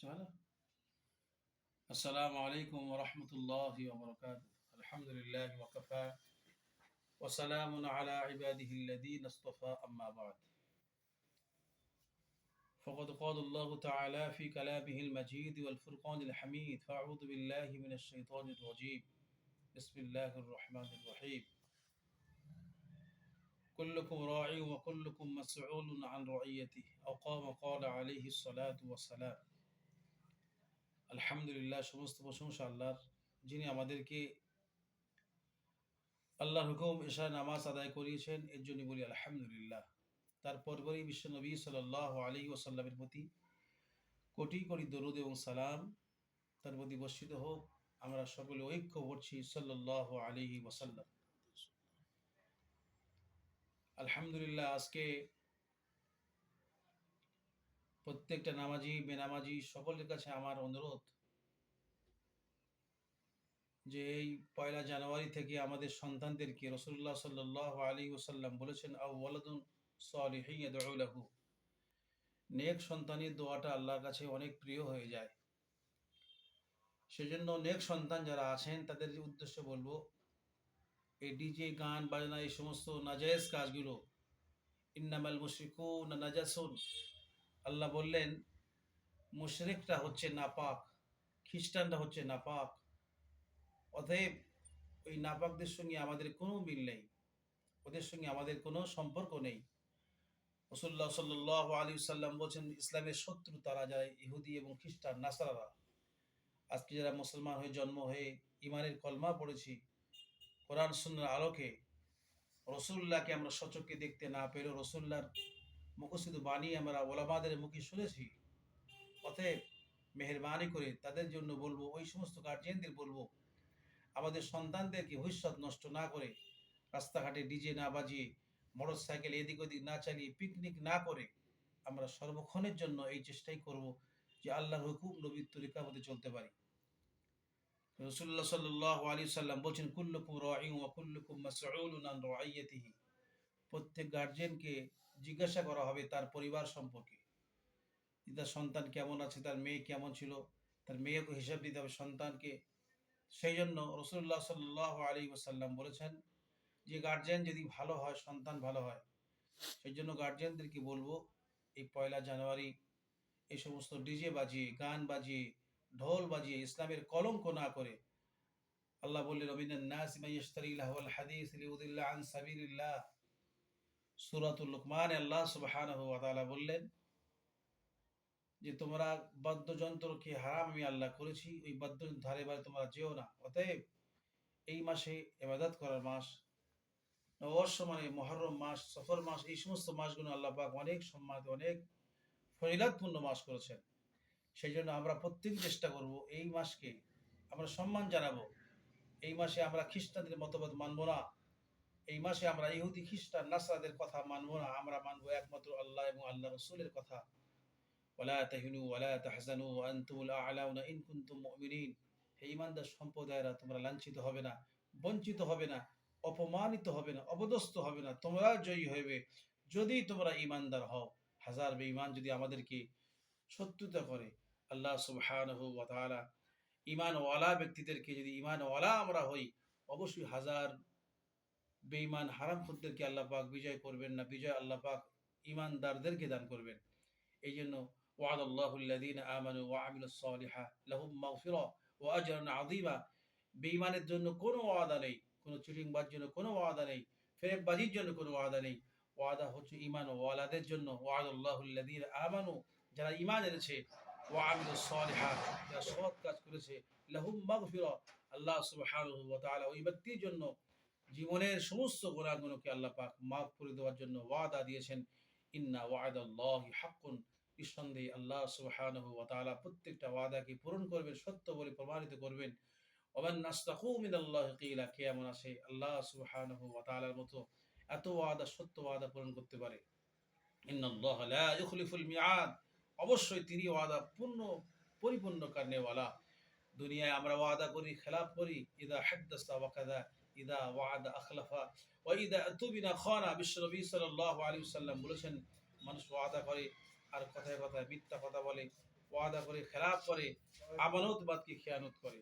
চলো السلام عليكم ورحمة الله وبركاته. الحمد لله وكفى. وسلام على عباده الذين اصطفى أما بعد. فقد قال الله تعالى في كلامه المجيد والفرقان الحميد فأعوذ بالله من الشيطان الرجيم. بسم الله الرحمن الرحيم. كلكم راعي وكلكم مسؤول عن رعيته. أو قام قال عليه الصلاة والسلام. আলহামদুলিল্লাহ, সমস্ত প্রশংসা আল্লাহর, যিনি আমাদেরকে আল্লাহর হুকুম এশা নামাজ আদায় করিয়েছেন, এর জন্য বলি আলহামদুলিল্লাহ। তারপর পরই বিশ্ব নবী সাল্লাহ আলী ওসাল্লামের প্রতি কোটি কোটি দরুদ এবং সালাম তার প্রতি বর্ষিত হোক, আমরা সকলে ঐক্য করছি সাল্লাহ আলী ওসাল্লাম আলহামদুলিল্লাহ, আজকে প্রত্যেকটা নামাজি, বেনামাজি সকলের কাছে আমার অনুরোধ যে এই পয়লা জানুয়ারি থেকে আমাদের সন্তানদেরকে রসুল্লাহ সাল্লাহ আলী ওসাল্লাম বলেছেন আউ ওয়ালাদুন নেক সন্তানের দোয়াটা আল্লাহর কাছে অনেক প্রিয় হয়ে যায়। সেজন্য নেক সন্তান যারা আছেন, তাদের উদ্দেশ্য বলব, এই ডিজে গান, বাজনা, এই সমস্ত নাজায়েজ কাজগুলো, ইন্নামাল মুশরিকু না নাজাসুন। আল্লাহ বললেন মুশরিকটা হচ্ছে নাপাক, খ্রিস্টানরা হচ্ছে নাপাক। অতএব ওই নাপাকদের সঙ্গে আমাদের কোনো মিল নেই, ওদের সঙ্গে আমাদের কোনো সম্পর্ক নেই। রসুল্লাহ সাল্লাহ আলী সাল্লাম বলছেন, ইসলামের শত্রু তারা যায় ইহুদি এবং খ্রিস্টান, নাসারারা। আজকে যারা মুসলমান হয়ে জন্ম হয়ে ইমানের কলমা পড়েছি, কোরআন সুন্নার আলোকে রসুল্লাহকে আমরা সচককে দেখতে না পেলেও রসুল্লাহর মুখস্থিত বাণী আমরা ওলামাদের মুখে শুনেছি। অতএব মেহরবানি করে তাদের জন্য বলব, ওই সমস্ত গার্জিয়ানদের বলব, আমাদের সন্তানদেরকে ভবিষ্যৎ নষ্ট না করে রাস্তাঘাটে ডিজে না বাজিয়ে মোটর সাইকেল এদিক ওদিক না চালিয়ে পিকনিক না করে আমরা সর্বক্ষণের জন্য এই চেষ্টাই করব যে আল্লাহর হুকুম নবীর তরিকার মধ্যে চলতে পারি। রসুল্লাহ সাল্লাহ আলী সাল্লাম বলছেন, কুল্লুকুম রাইউ ওয়া কুল্লুকুম মাসউলুন আন প্রত্যেক গার্জিয়ানকে জিজ্ঞাসা করা হবে তার পরিবার সম্পর্কে। তার সন্তান কেমন আছে, তার মেয়ে কেমন ছিল, তার মেয়েকে হিসাব দিতে হবে সন্তানকে। সেই জন্য রসুল্লাহ সাল্লাহ আলী ওসাল্লাম বলেছেন, যে গার্জিয়ান যদি ভালো হয়, সন্তান ভালো হয়, সেই জন্য গার্জিয়ানদেরকে বলব, এই পয়লা জানুয়ারি এই সমস্ত ডিজে বাজিয়ে, গান বাজিয়ে, ঢোল বাজিয়ে, ইসলামের কলঙ্ক না করে, আল্লাহ বললেন রবীন্দ্র নাস হাদিস আন সাবিলিল্লাহ। সুরাতুল লুকমান, আল্লাহ সুবহানাহু ওয়া বললেন যে, তোমরা বাদ্যযন্ত্রকে হারাম? আমি আল্লাহ করেছি। ওই বাদ্য ধারে বারে তোমরা যেও না। অতএব এই মাসে এবাদত করার মাস নববর্ষ মানে মহরম মাস, সফর মাস, এই সমস্ত মাসগুলো আল্লাহ পাক অনেক সম্মানিত, অনেক ফরিলাদপূর্ণ মাস করেছেন। সেই জন্য আমরা প্রত্যেক চেষ্টা করব এই মাসকে আমরা সম্মান জানাব। এই মাসে আমরা খ্রিস্টানদের মতবাদ মানবো না। এই মাসে আমরা ইহুদি, খ্রিস্টান, নাসরাদের কথা মানবো না। আমরা মানবো একমাত্র আল্লাহ এবং আল্লাহ রসুলের কথা। ওয়ালা তাহিনু ওয়ালা তাহজানু আনতুল আলাউনা ইন মুমিনিন। হে ইমানদার সম্প্রদায়রা, তোমরা লাঞ্ছিত হবে না, বঞ্চিত হবে না, অপমানিত হবে না অবদস্ত হবে না, তোমরা জয়ী হইবে। যদি তোমরা ইমানদার হও, হাজার বেঈমান যদি আমাদেরকে শত্রুতা করে, আল্লাহ সুবহানাহু ওয়া তাআলা ইমানওয়ালা ব্যক্তিদেরকে যদি ইমানওয়ালা আমরা হই, অবশ্যই হাজার বেঈমান হারাম খুদ্দেরকে আল্লাহ পাক বিজয় করবেন না, বিজয় আল্লাহ পাক ইমানদারদেরকে দান করবেন। এই জন্য ওয়াদ আল্লাহুল্লাদিন আমানু ওয়া আমিলুস সালিহা লাহুম মাগফিরা ওয়া আজরুন আযীমা। বেঈমানের জন্য কোনো ওয়াদা নেই, কোনো চিটিংবাজ জন্য কোনো ওয়াদা নেই ফেরেববাজির জন্য কোনো ওয়াদা নেই। ওয়াদা হচ্ছে ইমান ওয়ালাদের জন্য। ওয়াদ আল্লাহুল্লাদিন আমানু, যারা ইমান এনেছে, ওয়া আমিলুস সালিহা, যারা সৎ কাজ করেছে, লাহুম মাগফিরা। আল্লাহ সুবহানাহু ওয়া তাআলা ওই ব্যক্তির জন্য জীবনের সমস্ত গোনাগুলোকে আল্লাহ পাক মাফ করে দেওয়ার জন্য ওয়াদা দিয়েছেন। ইন্না ওয়াদাল্লাহি হাক্কুন। নিঃসন্দেহে আল্লাহ সুবহানাহু ওয়া তাআলা প্রত্যেকটা ওয়াদাকে পূরণ করবেন, সত্য বলে প্রমাণিত করবেন। ওমান নাস্তাকু কিলা কিয়ামন আসে আল্লাহ ওয়া তাআলার মতো এত ওয়াদা, সত্য ওয়াদা পূরণ করতে পারে। ইন্নাল্লাহ লা ইখলিফুল মিআদ। অবশ্যই তিনি ওয়াদা পূর্ণ, পরিপূর্ণ করনেওয়ালা দুনিয়ায় আমরা ওয়াদা করি, খেলাফ করি। ইদা হাদ্দাসা ওয়া ইদা ওয়াদা আখলাফা ওয়া ইদা আতুবিনা খানা বিশ্বনবী সাল্লাল্লাহু আলাইহি সাল্লাম বলেছেন, মানুষ ওয়াদা করে আর কথায় কথায় মিথ্যা কথা বলে, ওয়াদা করে খেলাফ করে আমানত বাদকে খেয়ানত করে।